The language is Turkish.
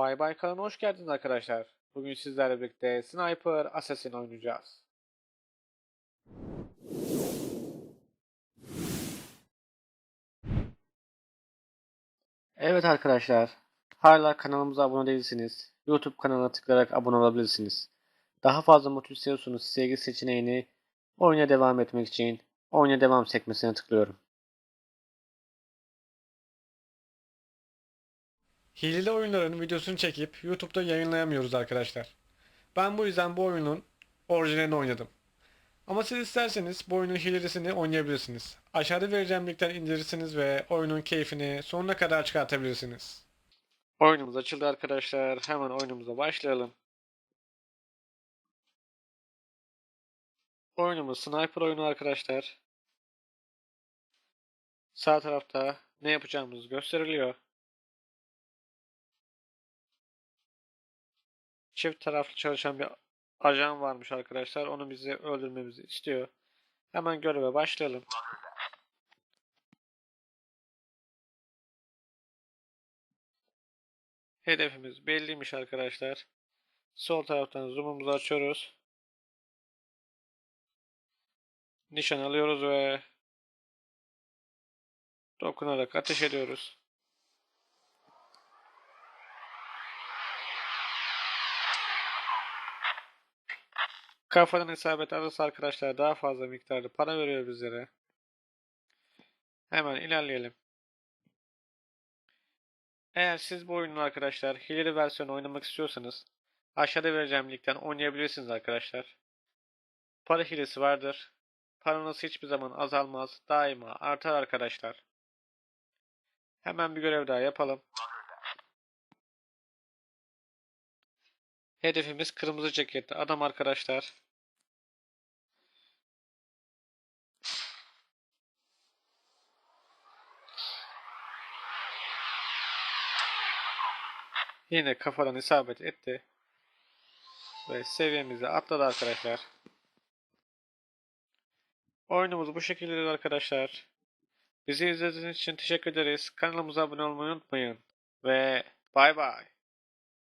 Bay Bay kanalına hoş geldiniz arkadaşlar. Bugün sizlerle birlikte Sniper Assassin oynayacağız. Evet arkadaşlar, hala kanalımıza abone değilsiniz. YouTube kanalına tıklayarak abone olabilirsiniz. Daha fazla motiv istiyorsanız sevgi seçeneğini oyuna devam etmek için oyuna devam sekmesine tıklıyorum. Hileli oyunların videosunu çekip YouTube'da yayınlayamıyoruz arkadaşlar. Ben bu yüzden bu oyunun orijinalini oynadım. Ama siz isterseniz bu oyunun hilelisini oynayabilirsiniz. Aşağıda vereceğim linkten indirirsiniz ve oyunun keyfini sonuna kadar çıkartabilirsiniz. Oyunumuz açıldı arkadaşlar. Hemen oyunumuza başlayalım. Oyunumuz sniper oyunu arkadaşlar. Sağ tarafta ne yapacağımız gösteriliyor. Çift taraflı çalışan bir ajan varmış arkadaşlar. Onu bizi öldürmemizi istiyor. Hemen göreve başlayalım. Hedefimiz belliymiş arkadaşlar. Sol taraftan zoom'umuzu açıyoruz. Nişan alıyoruz ve dokunarak ateş ediyoruz. Kafadan isabet alırsa arkadaşlar daha fazla miktarda para veriyor bizlere. Hemen ilerleyelim. Eğer siz bu oyunun arkadaşlar hileli versiyonu oynamak istiyorsanız aşağıda vereceğim linkten oynayabilirsiniz arkadaşlar. Para hilesi vardır. Paranız hiçbir zaman azalmaz. Daima artar arkadaşlar. Hemen bir görev daha yapalım. Hedefimiz kırmızı ceketli adam arkadaşlar. Yine kafadan isabet etti. Ve seviyemizi atladı arkadaşlar. Oyunumuz bu şekilde arkadaşlar. Bizi izlediğiniz için teşekkür ederiz. Kanalımıza abone olmayı unutmayın. Ve bay bay.